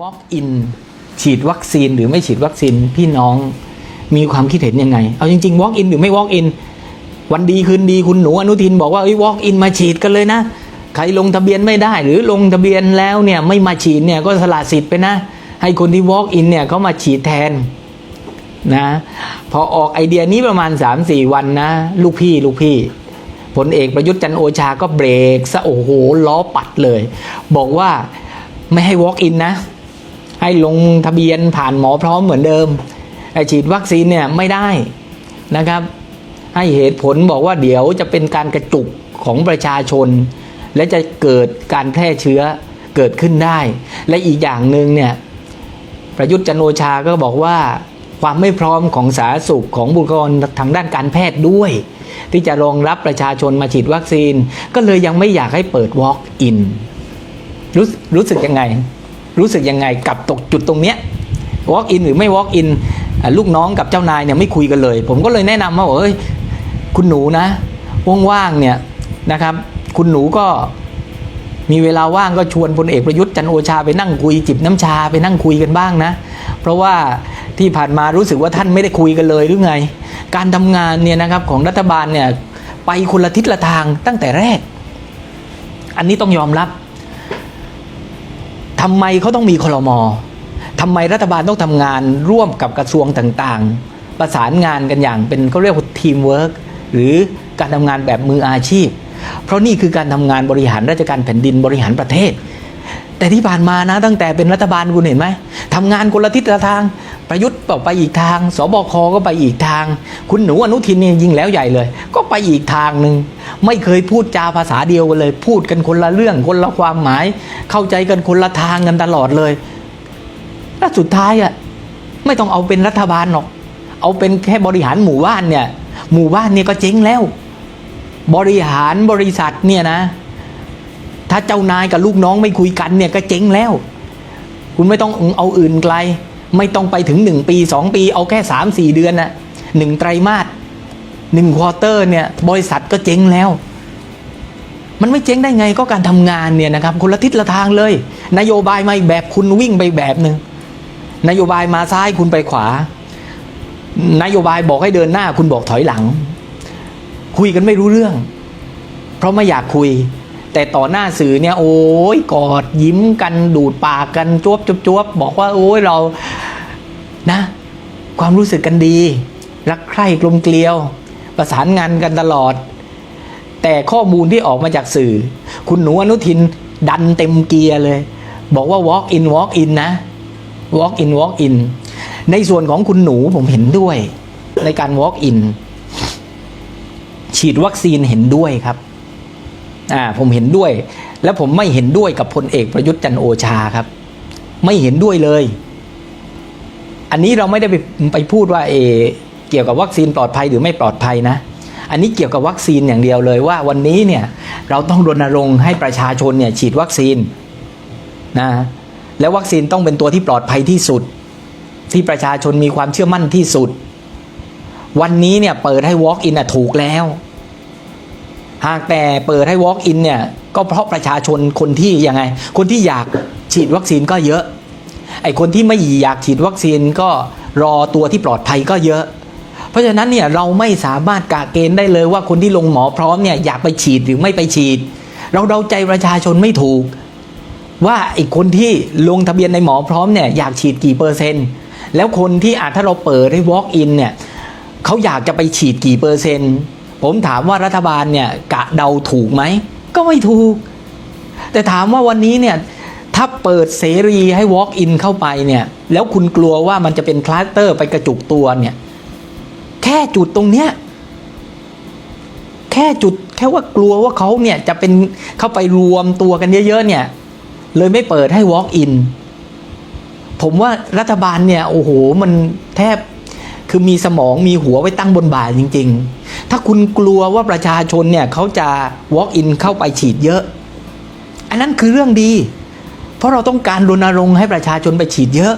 walk in ฉีดวัคซีนหรือไม่ฉีดวัคซีนพี่น้องมีความคิดเห็นยังไง เอาจริงๆ walk in หรือไม่ walk in วันดีคืนดีคุณหนูอนุทินบอกว่าเอ้ย walk in มาฉีดกันเลยนะ ใครลงทะเบียนไม่ได้ หรือลงทะเบียนแล้วเนี่ยไม่มาฉีดเนี่ยก็สละสิทธิ์ไปนะ ให้คนที่ walk in เนี่ยเขามาฉีดแทนนะ พอออกไอเดียนี้ประมาณ 3-4 วันนะ ลูกพี่ลูกพี่ผลเอกประยุทธ์จันโอชาก็เบรกซะโอ้โหล้อปัดเลย บอกว่าไม่ให้ walk in นะ ให้ลงทะเบียนผ่านหมอพร้อมเหมือนเดิมไอฉีดวัคซีนเนี่ยไม่ได้นะครับ ให้เหตุผลบอกว่าเดี๋ยวจะเป็นการกระจุกของประชาชน และจะเกิดการแพร่เชื้อเกิดขึ้นได้ และอีกอย่างหนึ่งเนี่ยประยุทธ์จันโอชาก็บอกว่าความไม่พร้อมของสาธารณสุขของบุคลากรทางด้านการแพทย์ด้วย ที่จะรองรับประชาชนมาฉีดวัคซีน ก็เลยยังไม่อยากให้เปิด walk in รู้รู้สึกยังไง รู้สึกยังไงกับตกจุดตรงเนี้ย walk in หรือไม่ walk in อะลูกน้องกับเจ้านายเนี่ยไม่คุยกันเลย ผมก็เลยแนะนำว่าเอ้ยคุณหนูนะว่างๆเนี่ยนะครับ คุณหนูก็มีเวลาว่างก็ชวนพลเอกประยุทธ์จันโอชาไปนั่งคุยจิบน้ำชาไปนั่งคุยกันบ้างนะ เพราะว่าที่ผ่านมารู้สึกว่าท่านไม่ได้คุยกันเลยหรือไง การทำงานเนี่ยนะครับของรัฐบาลเนี่ยไปคนละทิศละทางตั้งแต่แรก อันนี้ต้องยอมรับ ทำไมเขาต้องมีคลมอทำไมรัฐบาลต้องทำงานร่วมกับกระทรวงต่างๆ ประสานงานกันอย่างเป็นเขาเรียกว่าทีมเวิร์กหรือการทำงานแบบมืออาชีพ เพราะนี่คือการทำงานบริหารราชการแผ่นดินบริหารประเทศ แต่ที่ผ่านมานะตั้งแต่เป็นรัฐบาลคุณเห็นไหมทำงานคนละทิศละทาง ประยุทธ์ก็ไปอีกทาง สบคก็ไปอีกทาง คุณหนูอนุทินเนี่ยยิงแล้วใหญ่เลย ก็ไปอีกทางหนึ่งไม่เคยพูดจาภาษาเดียวกันเลย พูดกันคนละเรื่องคนละความหมาย เข้าใจกันคนละทางกันตลอดเลยแล้วสุดท้ายอะไม่ต้องเอาเป็นรัฐบาลหรอก เอาเป็นแค่บริหารหมู่บ้านเนี่ย หมู่บ้านเนี่ยก็เจ๊งแล้ว บริหารบริษัทเนี่ยนะ ถ้าเจ้านายกับลูกน้องไม่คุยกันเนี่ยก็เจ๊งแล้ว คุณไม่ต้องเอาอื่นไกล ไม่ต้องไปถึงหนึ่งปีสองปี เอาแค่สามสี่เดือนนะหนึ่งไตรมาสหนึ่งควอเตอร์เนี่ยบริษัทก็เจ๊งแล้ว มันไม่เจ๊งได้ไงก็การทำงานเนี่ยนะครับคนละทิศละทางเลย นโยบายมาอีกแบบคุณวิ่งไปแบบหนึ่งนโยบายมาซ้ายคุณไปขวา นโยบายบอกให้เดินหน้าคุณบอกถอยหลัง คุยกันไม่รู้เรื่อง เพราะไม่อยากคุย แต่ต่อหน้าสื่อเนี่ยโอ้ยกอดยิ้มกันดูดปากกันจวบจวบจวบบอกว่าโอ้ยเรา นะ ความรู้สึกกันดี รักใคร่กลมเกลียว ประสานงานกันตลอด แต่ข้อมูลที่ออกมาจากสื่อ คุณหนูอนุทินดันเต็มเกียร์เลย บอกว่า walk in walk in นะ walk in walk in ในส่วนของคุณหนูผมเห็นด้วย ในการ walk in ฉีดวัคซีนเห็นด้วยครับอ่าผมเห็นด้วย และผมไม่เห็นด้วยกับพลเอกประยุทธ์จันโอชาครับ ไม่เห็นด้วยเลย อันนี้เราไม่ได้ไปไปพูดว่าเอเกี่ยวกับวัคซีนปลอดภัยหรือไม่ปลอดภัยนะ อันนี้เกี่ยวกับวัคซีนอย่างเดียวเลยว่าวันนี้เนี่ยเราต้องรณรงค์ให้ประชาชนเนี่ยฉีดวัคซีนนะและวัคซีนต้องเป็นตัวที่ปลอดภัยที่สุด ที่ประชาชนมีความเชื่อมั่นที่สุด วันนี้เนี่ยเปิดให้ walk in อะถูกแล้ว หากแต่เปิดให้ walk in เนี่ยก็เพราะประชาชนคนที่ยังไง คนที่อยากฉีดวัคซีนก็เยอะ ไอคนที่ไม่อยากฉีดวัคซีนก็รอตัวที่ปลอดภัยก็เยอะ เพราะฉะนั้นเนี่ยเราไม่สามารถกะเกณฑ์ได้เลยว่าคนที่ลงหมอพร้อมเนี่ยอยากไปฉีดหรือไม่ไปฉีด เราเดาใจประชาชนไม่ถูก ว่าไอคนที่ลงทะเบียนในหมอพร้อมเนี่ยอยากฉีดกี่เปอร์เซ็นต์ แล้วคนที่อาจถ้าเราเปิดให้ walk in เนี่ยเขาอยากจะไปฉีดกี่เปอร์เซ็นต์ ผมถามว่ารัฐบาลเนี่ยกะเดาถูกไหมก็ไม่ถูก แต่ถามว่าวันนี้เนี่ย ถ้าเปิดเสรีให้ walk in เข้าไปเนี่ย แล้วคุณกลัวว่ามันจะเป็นคลัสเตอร์ไปกระจุกตัวเนี่ย แค่จุดตรงเนี้ย แค่จุดแค่ว่ากลัวว่าเขาเนี่ยจะเป็นเข้าไปรวมตัวกันเยอะๆเนี่ย เลยไม่เปิดให้ walk in ผมว่ารัฐบาลเนี่ย โอ้โห มันแทบคือมีสมองมีหัวไว้ตั้งบนบ่าจริง ๆ ถ้าคุณกลัวว่าประชาชนเนี่ยเขาจะ walk in เข้าไปฉีดเยอะ อันนั้นคือเรื่องดี เพราะเราต้องการรณรงค์ให้ประชาชนไปฉีดเยอะ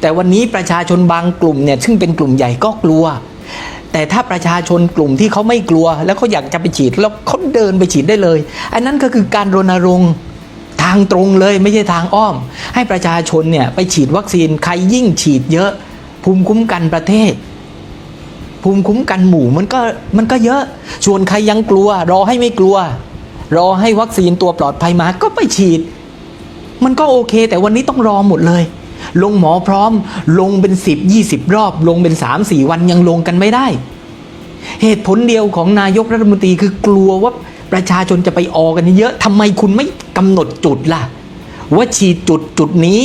แต่วันนี้ประชาชนบางกลุ่มเนี่ยซึ่งเป็นกลุ่มใหญ่ก็กลัว แต่ถ้าประชาชนกลุ่มที่เขาไม่กลัว แล้วเขาอยากจะไปฉีดแล้วเขาเดินไปฉีดได้เลย อันนั้นก็คือการรณรงค์ทางตรงเลยไม่ใช่ทางอ้อม ให้ประชาชนเนี่ยไปฉีดวัคซีนใครยิ่งฉีดเยอะ ภูมิคุ้มกันประเทศ ภูมิคุ้มกันหมู่มันก็มันก็เยอะส่วนใครยังกลัว รอให้ไม่กลัว รอให้วัคซีนตัวปลอดภัยมาก็ไปฉีด มันก็โอเค แต่วันนี้ต้องรอหมดเลย ลงหมอพร้อม ลงเป็นสิบยี่สิบรอบ ลงเป็นสามสี่วันยังลงกันไม่ได้ เหตุผลเดียวของนายกรัฐมนตรีคือกลัวว่าประชาชนจะไปออกันเยอะทำไมคุณไม่กำหนดจุดล่ะ ว่าฉีดจุดจุดนี้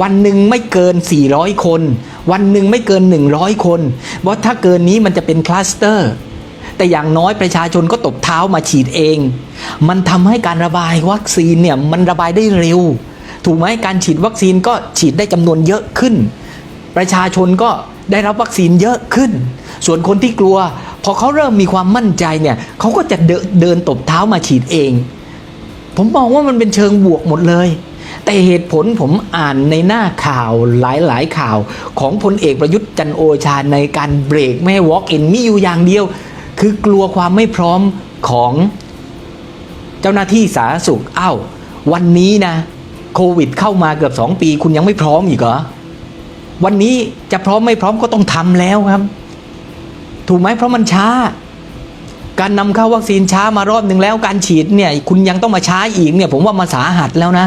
วันหนึ่งไม่เกิน 400 คน วันหนึ่งไม่เกิน 100 คนว่าถ้าเกินนี้มันจะเป็นคลัสเตอร์ แต่อย่างน้อยประชาชนก็ตบเท้ามาฉีดเอง มันทำให้การระบายวัคซีนเนี่ยมันระบายได้เร็ว ถูกไหมการฉีดวัคซีนก็ฉีดได้จำนวนเยอะขึ้น ประชาชนก็ได้รับวัคซีนเยอะขึ้น ส่วนคนที่กลัว พอเขาเริ่มมีความมั่นใจเนี่ยเขาก็จะเดินเดินตบเท้ามาฉีดเอง ผมมองว่ามันเป็นเชิงบวกหมดเลย แต่เหตุผลผมอ่านในหน้าข่าวหลายๆข่าวของพลเอกประยุทธ์จันโอชาในการเบรกไม่ให้ walk in มีอยู่อย่างเดียว คือกลัวความไม่พร้อมของเจ้าหน้าที่สาธารณสุขอ้าววันนี้นะโควิดเข้ามาเกือบสองปี คุณยังไม่พร้อมอีกเหรอวันนี้จะพร้อมไม่พร้อมก็ต้องทำแล้วครับ ถูกไหมเพราะมันช้า การนำเข้าวัคซีนช้ามารอบหนึ่งแล้วการฉีดเนี่ยคุณยังต้องมาช้าอีกเนี่ยผมว่ามาสาหัสแล้วนะ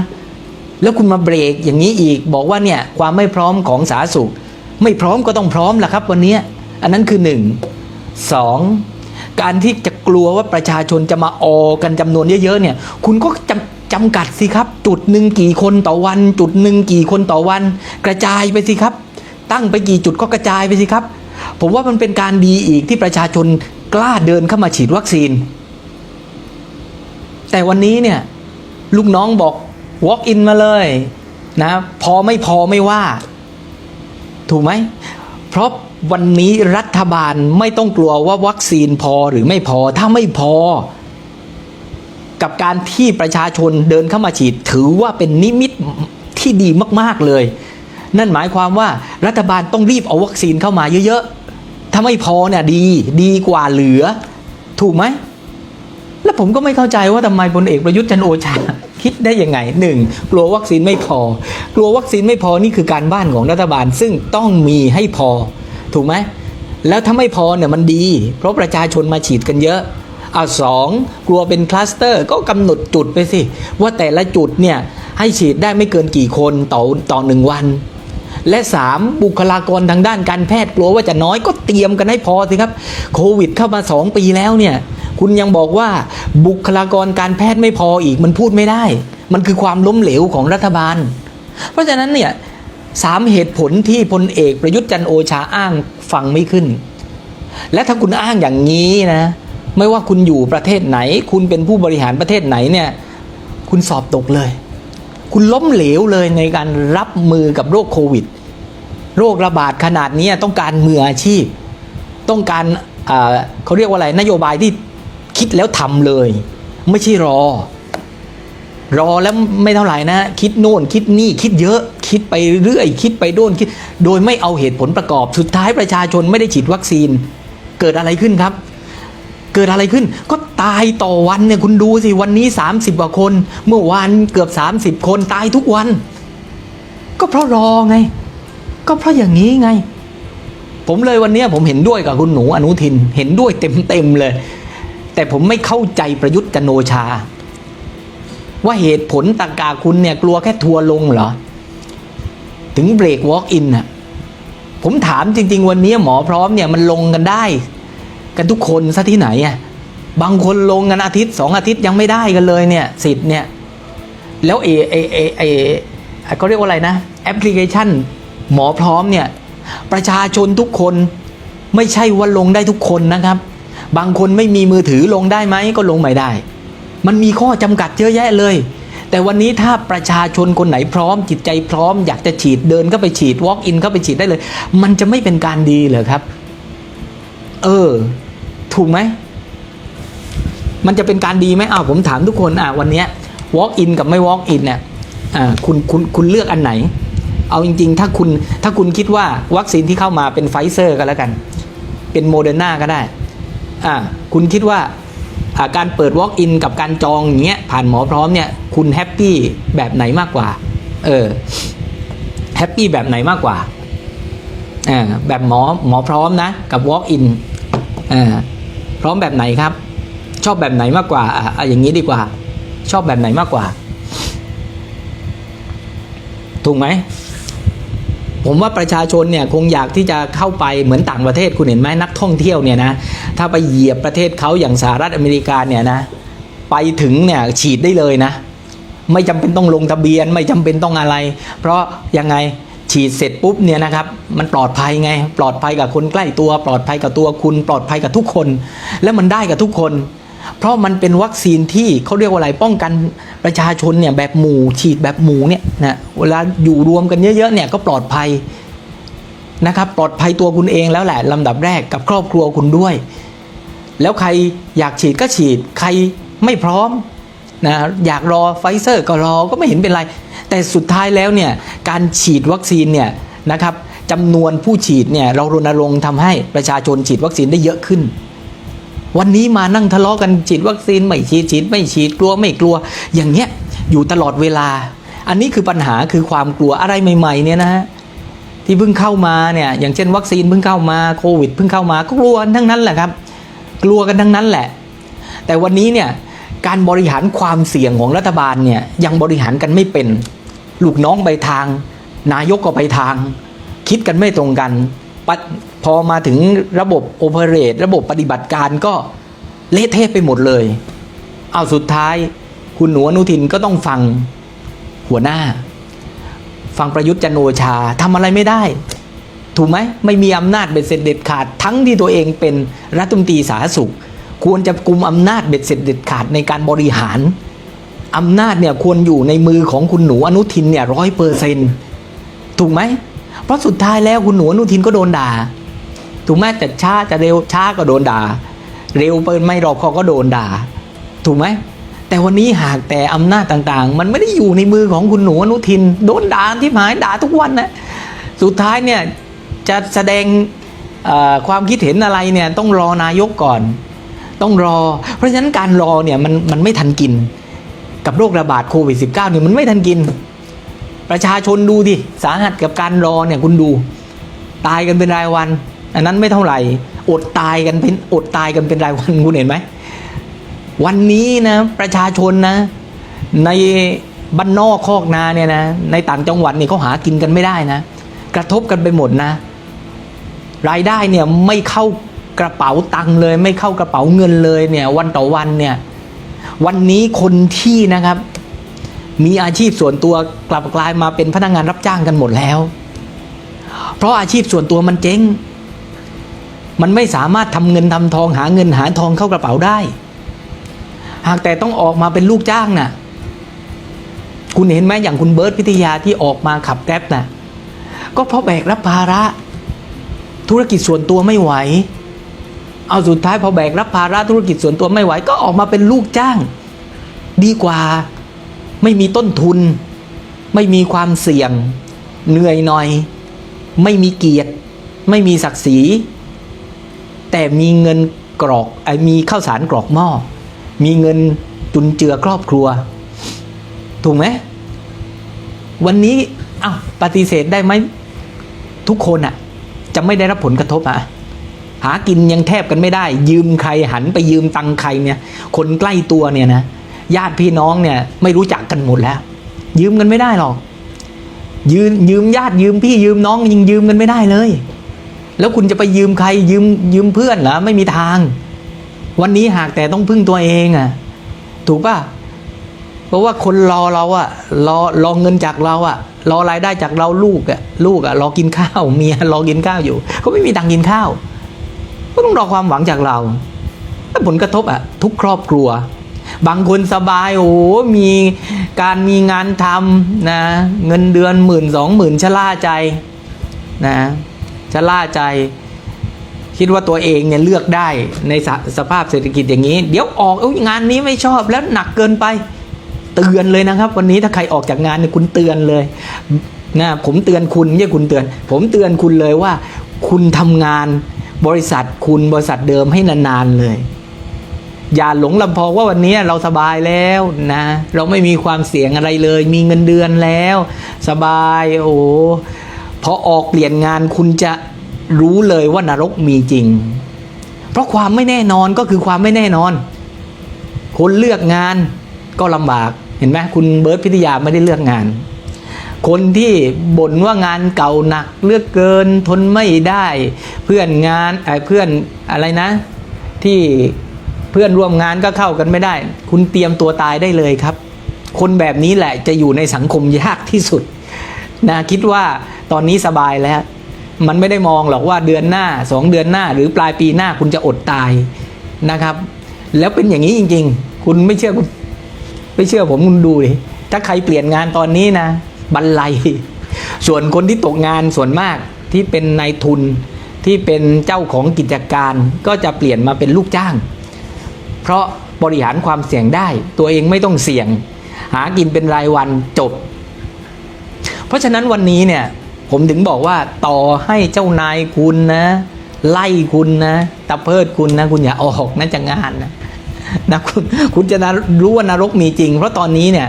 แล้วคุณมาเบรกอย่างนี้อีกบอกว่าเนี่ยความไม่พร้อมของสาธารณสุข ไม่พร้อมก็ต้องพร้อมแหละครับ วันนี้อันนั้นคือหนึ่งสอง การที่จะกลัวว่าประชาชนจะมาออกันจำนวนเยอะๆเนี่ย คุณก็จำจำกัดสิครับ จุดหนึ่งกี่คนต่อวัน จุดหนึ่งกี่คนต่อวัน กระจายไปสิครับ ตั้งไปกี่จุดก็กระจายไปสิครับ ผมว่ามันเป็นการดีอีกที่ประชาชนกล้าเดินเข้ามาฉีดวัคซีน แต่วันนี้เนี่ยลูกน้องบอก walk in มาเลยนะพอไม่พอไม่ว่า ถูกไหมเพราะ วันนี้รัฐบาลไม่ต้องกลัวว่าวัคซีนพอหรือไม่พอ ถ้าไม่พอ กับการที่ประชาชนเดินเข้ามาฉีด ถือว่าเป็นนิมิตที่ดีมาก ๆ เลย นั่นหมายความว่ารัฐบาลต้องรีบเอาวัคซีนเข้ามาเยอะๆ ถ้าไม่พอเนี่ยดีดีกว่าเหลือ ถูกไหม แล้วผมก็ไม่เข้าใจว่าทำไมพลเอกประยุทธ์จันโอชาคิดได้ยังไงหนึ่งกลัววัคซีนไม่พอ กลัววัคซีนไม่พอนี่คือการบ้านของรัฐบาลซึ่งต้องมีให้พอ ถูกไหมแล้วถ้าไม่พอเนี่ยมันดี เพราะประชาชนมาฉีดกันเยอะอ่าสองกลัวเป็นคลัสเตอร์ก็กำหนดจุดไปสิ ว่าแต่ละจุดเนี่ยให้ฉีดได้ไม่เกินกี่คนต่อต่อหนึ่งวัน และสามบุคลากรทางด้านการแพทย์กลัวว่าจะน้อยก็เตรียมกันให้พอสิครับโควิดเข้ามาสองปีแล้วเนี่ยคุณยังบอกว่าบุคลากรการแพทย์ไม่พออีกมันพูดไม่ได้ มันคือความล้มเหลวของรัฐบาล เพราะฉะนั้นเนี่ย สามเหตุผลที่พลเอกประยุทธ์จันโอชาอ้างฟังไม่ขึ้น และถ้าคุณอ้างอย่างนี้นะ ไม่ว่าคุณอยู่ประเทศไหน คุณเป็นผู้บริหารประเทศไหนเนี่ย คุณสอบตกเลย คุณล้มเหลวเลยในการรับมือกับโรคโควิด โรคระบาดขนาดนี้ต้องการมืออาชีพ ต้องการเขาเรียกว่าอะไรนโยบายที่คิดแล้วทำเลย ไม่ใช่รอ รอแล้วไม่เท่าไหร่นะ คิดโน่นคิดนี่คิดเยอะ คิดไปเรื่อย คิดไปโน่นคิด โดยไม่เอาเหตุผลประกอบ สุดท้ายประชาชนไม่ได้ฉีดวัคซีน เกิดอะไรขึ้นครับ เกิดอะไรขึ้น ก็ตายต่อวันเนี่ยคุณดูสิวันนี้ 30กว่าคน เมื่อวานเกือบ 30 คนตายทุกวัน ก็เพราะรอไง ก็เพราะอย่างนี้ไง ผมเลยวันนี้ผมเห็นด้วยกับคุณหนูอนุทินเห็นด้วยเต็มๆเลย แต่ผมไม่เข้าใจประยุทธ์จันโอชาว่าเหตุผลต่ากาคุณเนี่ยกลัวแค่ทัวร์ลงเหรอ ถึงเบรกวอล์กอินน่ะผมถามจริง ๆ วันนี้หมอพร้อมเนี่ยมันลงกันได้ กันทุกคนซะที่ไหนอะบางคนลงกันอาทิตย์สองอาทิตย์ยังไม่ได้กันเลยเนี่ยสิทธิ์เนี่ยแล้วเอเอเอเอเขาเรียกว่าอะไรนะแอปพลิเคชัน หมอพร้อมเนี่ยประชาชนทุกคนไม่ใช่ว่าลงได้ทุกคนนะครับ บางคนไม่มีมือถือลงได้ไหมก็ลงไม่ได้ มันมีข้อจำกัดเยอะแยะเลย แต่วันนี้ถ้าประชาชนคนไหนพร้อม จิตใจพร้อม อยากจะฉีดเดินเข้าไปฉีด walk in เข้าไปฉีดได้เลย มันจะไม่เป็นการดีเหรอครับ เออ ถูกไหม มันจะเป็นการดีไหมอ้าวผมถามทุกคนอะวันนี้ย walk in กับไม่ walk in เนี่ยอ่าคุณคุณคุณเลือกอันไหน เอาจริง ๆ ถ้าคุณถ้าคุณคิดว่าวัคซีนที่เข้ามาเป็นไฟเซอร์ก็แล้วกัน เป็นโมเดอร์นาก็ได้อ่าคุณคิดว่า การเปิด walk in กับการจองอย่างเงี้ยผ่านหมอพร้อมเนี่ยคุณแฮปปี้แบบไหนมากกว่า เออแฮปปี้แบบไหนมากกว่าอ่าแบบหมอหมอพร้อมนะกับ walk in อ่าพร้อมแบบไหนครับ ชอบแบบไหนมากกว่าอะอะอย่างนี้ดีกว่า ชอบแบบไหนมากกว่า ถูกไหม ผมว่าประชาชนเนี่ยคงอยากที่จะเข้าไปเหมือนต่างประเทศคุณเห็นไหมนักท่องเที่ยวเนี่ยนะถ้าไปเหยียบประเทศเขาอย่างสหรัฐอเมริกาเนี่ยนะไปถึงเนี่ยฉีดได้เลยนะ ไม่จำเป็นต้องลงทะเบียน ไม่จำเป็นต้องอะไร เพราะยังไงฉีดเสร็จปุ๊บเนี่ยนะครับมันปลอดภัยไง ปลอดภัยกับคนใกล้ตัว ปลอดภัยกับตัวคุณ ปลอดภัยกับทุกคน และมันได้กับทุกคน เพราะมันเป็นวัคซีนที่เขาเรียกว่าอะไรป้องกันประชาชนเนี่ยแบบหมู่ฉีดแบบหมู่เนี่ยนะเวลาอยู่รวมกันเยอะๆเนี่ยก็ปลอดภัยนะครับปลอดภัยตัวคุณเองแล้วแหละลำดับแรกกับครอบครัวคุณด้วย แล้วใครอยากฉีดก็ฉีด ใครไม่พร้อมนะอยากรอไฟเซอร์ก็รอก็ไม่เห็นเป็นไร แต่สุดท้ายแล้วเนี่ยการฉีดวัคซีนเนี่ยนะครับจำนวนผู้ฉีดเนี่ยเรารณรงค์ทำให้ประชาชนฉีดวัคซีนได้เยอะขึ้น วันนี้มานั่งทะเลาะกันฉีดวัคซีนไม่ฉีดฉีดไม่ฉีดกลัวไม่กลัว อย่างเงี้ยอยู่ตลอดเวลา อันนี้คือปัญหาคือความกลัวอะไรใหม่ๆเนี่ยนะฮะที่เพิ่งเข้ามาเนี่ยอย่างเช่น วัคซีนเพิ่งเข้ามาโควิดเพิ่งเข้ามาก็กลัวทั้งนั้นแหละครับ กลัวกันทั้งนั้นแหละ แต่วันนี้เนี่ยการบริหารความเสี่ยงของรัฐบาลเนี่ยยังบริหารกันไม่เป็น ลูกน้องไปทาง นายกก็ไปทาง คิดกันไม่ตรงกันปะ พอมาถึงระบบโอเปเรตระบบปฏิบัติการก็เละเทะไปหมดเลย เอาสุดท้ายคุณหนูอนุทินก็ต้องฟังหัวหน้า ฟังประยุทธ์จันโอชาทำอะไรไม่ได้ ถูกไหมไม่มีอำนาจเบ็ดเสร็จเด็ดขาด ทั้งที่ตัวเองเป็นรัฐมนตรีสาธารณสุข ควรจะกุมอำนาจเบ็ดเสร็จเด็ดขาดในการบริหารอำนาจเนี่ยควรอยู่ในมือของคุณหนูอนุทินเนี่ยร้อยเปอร์เซนถูกไหมเพราะสุดท้ายแล้วคุณหนูอนุทินก็โดนด่า ถูกไหมจะช้าจะเร็วช้าก็โดนด่า เร็วเปินไม่รอบคอก็โดนด่า ถูกไหมแต่วันนี้หากแต่อำนาจต่างๆ มันไม่ได้อยู่ในมือของคุณหนูอนุทิน โดนด่าที่หมายด่าทุกวันนะสุดท้ายเนี่ยจะแสดงความคิดเห็นอะไรเนี่ยต้องรอนายกก่อน ต้องรอ เพราะฉะนั้นการรอเนี่ยมันมันไม่ทันกิน กับโรคระบาดโควิด -19 เนี่ยมันไม่ทันกิน ประชาชนดูดิสาหัสกับการรอเนี่ยคุณดู ตายกันเป็นรายวัน อันนั้นไม่เท่าไหร่อดตายกันเป็นอดตายกันเป็นรายวันคุณเห็นไหมวันนี้นะประชาชนนะ ในบ้านนอกคอกนาเนี่ยนะในต่างจังหวัดเนี่ยเขาหากินกันไม่ได้นะ กระทบกันไปหมดนะ รายได้เนี่ยไม่เข้ากระเป๋าตังค์เลย ไม่เข้ากระเป๋าเงินเลยเนี่ยวันต่อวันเนี่ยวันนี้คนที่นะครับ มีอาชีพส่วนตัวกลับกลายมาเป็นพนักงานรับจ้างกันหมดแล้ว เพราะอาชีพส่วนตัวมันเจ๊ง มันไม่สามารถทำเงินทำทองหาเงินหาทองเข้ากระเป๋าได้ หากแต่ต้องออกมาเป็นลูกจ้างน่ะ คุณเห็นไหมอย่างคุณเบิร์ตพิทยาที่ออกมาขับแกร็บน่ะก็เพราะแบกรับภาระ ธุรกิจส่วนตัวไม่ไหว เอาสุดท้ายพอแบกรับภาระธุรกิจส่วนตัวไม่ไหว ก็ออกมาเป็นลูกจ้าง ดีกว่าไม่มีต้นทุน ไม่มีความเสี่ยง เหนื่อยหน่อย ไม่มีเกียรติ ไม่มีศักดิ์ศรี แต่มีเงินกรอกไอมีข้าวสารกรอกหม้อ มีเงินจุนเจือครอบครัว ถูกไหม วันนี้อ้าวปฏิเสธได้ไหมทุกคนอะจะไม่ได้รับผลกระทบอะหากินยังแทบกันไม่ได้ ยืมใครหันไปยืมตังใครเนี่ย คนใกล้ตัวเนี่ยนะญาติพี่น้องเนี่ยไม่รู้จักกันหมดแล้ว ยืมกันไม่ได้หรอกยืมยืมญาติยืมพี่ยืมน้องยังยืมกันไม่ได้เลย แล้วคุณจะไปยืมใครยืมยืมเพื่อนเหรอไม่มีทาง วันนี้หากแต่ต้องพึ่งตัวเองอะถูกป่ะเพราะว่าคนรอเราอะรอรอเงินจากเราอะรอรายได้จากเราลูกอะลูกอะรอกินข้าวเมียรอกินข้าวอยู่เขาไม่มีตังกินข้าวก็ต้องรอความหวังจากเราผลกระทบอะทุกครอบครัว บางคนสบายโอ้โหมีการมีงานทำนะ เงินเดือนหมื่นสองหมื่นชะล่าใจนะ ชะล่าใจคิดว่าตัวเองเนี่ยเลือกได้ในสสภาพเศรษฐกิจอย่างนี้ เดี๋ยวออกเอ้ยงานนี้ไม่ชอบแล้วหนักเกินไป เตือนเลยนะครับ วันนี้ถ้าใครออกจากงานเนี่ยคุณเตือนเลยนะผมเตือนคุณไม่ใช่คุณเตือน ผมเตือนคุณเลยว่า คุณทำงานบริษัทคุณบริษัทเดิมให้นานๆเลย อย่าหลงลำพองว่าวันนี้เราสบายแล้วนะ เราไม่มีความเสี่ยงอะไรเลย มีเงินเดือนแล้ว สบายโอ้ พอออกเปลี่ยนงานคุณจะรู้เลยว่านรกมีจริง เพราะความไม่แน่นอนก็คือความไม่แน่นอน คนเลือกงานก็ลำบาก เห็นไหมคุณเบิร์ตพิทยาไม่ได้เลือกงาน คนที่บ่นว่างานเก่าหนักเลือกเกินทนไม่ได้ เพื่อนงานไอ้เพื่อนอะไรนะ ที่เพื่อนร่วมงานก็เข้ากันไม่ได้ คุณเตรียมตัวตายได้เลยครับ คนแบบนี้แหละจะอยู่ในสังคมยากที่สุดนะคิดว่า ตอนนี้สบายแล้ว มันไม่ได้มองหรอกว่าเดือนหน้าสองเดือนหน้า หรือปลายปีหน้าคุณจะอดตายนะครับ แล้วเป็นอย่างนี้จริง ๆ คุณไม่เชื่อคุณไม่เชื่อผมคุณดูดิถ้าใครเปลี่ยนงานตอนนี้นะบันไลส่วนคนที่ตกงานส่วนมากที่เป็นนายทุนที่เป็นเจ้าของกิจการก็จะเปลี่ยนมาเป็นลูกจ้าง เพราะบริหารความเสี่ยงได้ ตัวเองไม่ต้องเสี่ยง หากินเป็นรายวันจบ เพราะฉะนั้นวันนี้เนี่ย ผมถึงบอกว่าต่อให้เจ้านายคุณนะ ไล่คุณนะตะเพิดคุณนะ คุณอย่าออกนะจากงานนะนะคุณคุณจะนะรู้ว่านรกมีจริง เพราะตอนนี้เนี่ย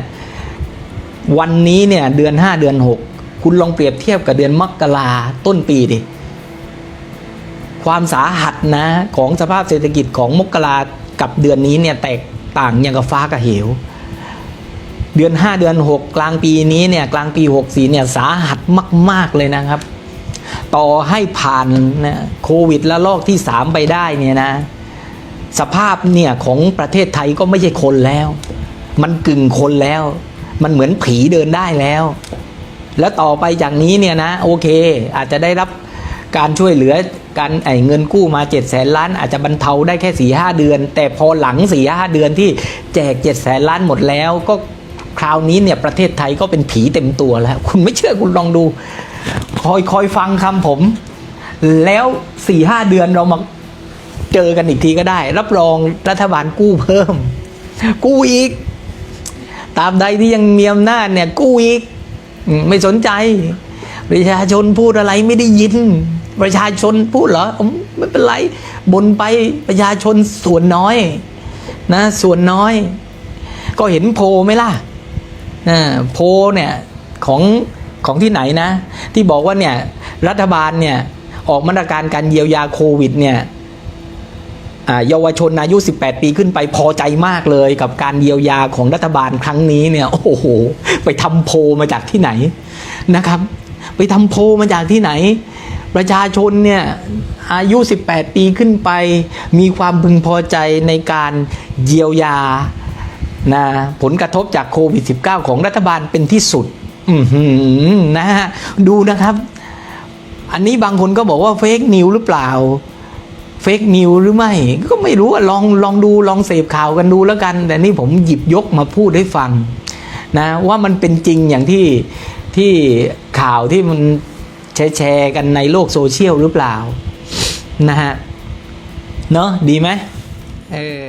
วันนี้เนี่ยเดือนห้าเดือนหกคุณลองเปรียบเทียบกับเดือนมกราต้นปีดิความสาหัสนะของสภาพเศรษฐกิจของมกรากับเดือนนี้เนี่ยแตกต่างอย่างกับฟ้ากับเหว เดือนห้าเดือนหกกลางปีนี้เนี่ยกลางปีหกสี่เนี่ยสาหัสมาก ๆ เลยนะครับ ต่อให้ผ่านนะโควิดและลอกที่สามไปได้เนี่ยนะ สภาพเนี่ยของประเทศไทยก็ไม่ใช่คนแล้ว มันกึ่งคนแล้ว มันเหมือนผีเดินได้แล้ว แล้วต่อไปจากนี้เนี่ยนะโอเค อาจจะได้รับการช่วยเหลือการไอ้เงินกู้มา7จ็ดแสนล้าน อาจจะบรรเทาได้แค่สี่ห้าเดือน แต่พอหลังสี่ห้าเดือนที่แจก7จ็ดแสนล้านหมดแล้วก็ คราวนี้เนี่ยประเทศไทยก็เป็นผีเต็มตัวแล้ว คุณไม่เชื่อคุณลองดู คอยคอยฟังคำผม แล้วสี่ห้าเดือนเรามาเจอกันอีกทีก็ได้ รับรองรัฐบาลกู้เพิ่ม กู้อีก ตาบใดที่ยังมีอำนาจเนี่ย กู้อีก ไม่สนใจ ประชาชนพูดอะไรไม่ได้ยิน ประชาชนพูดเหรอไม่เป็นไรบนไปประชาชนส่วนน้อย นะ ส่วนน้อย ก็เห็นโพลไหมล่ะ โพลเนี่ยของของที่ไหนนะ ที่บอกว่าเนี่ยรัฐบาลเนี่ยออกมาตรการการเยียวยาโควิดเนี่ยเยาวชนอายุ 18 ปีขึ้นไปพอใจมากเลยกับการเยียวยาของรัฐบาลครั้งนี้เนี่ยโอ้โห ไปทำโพลมาจากที่ไหนนะครับ ไปทำโพลมาจากที่ไหน ประชาชนเนี่ยอายุ 18 ปีขึ้นไป มีความพึงพอใจในการเยียวยา นะผลกระทบจากโควิด -19 ของรัฐบาลเป็นที่สุดนะฮะดูนะครับ อันนี้บางคนก็บอกว่าเฟกนิวหรือเปล่าเฟกนิวหรือไม่ ก็ไม่รู้ลองลองดูลองเสพข่าวกันดูแล้วกัน แต่นี่ผมหยิบยกมาพูดให้ฟังนะว่ามันเป็นจริงอย่างที่ที่ข่าวที่มันแชร์แชร์กันในโลกโซเชียลหรือเปล่านะฮะเนาะดีไหมเออ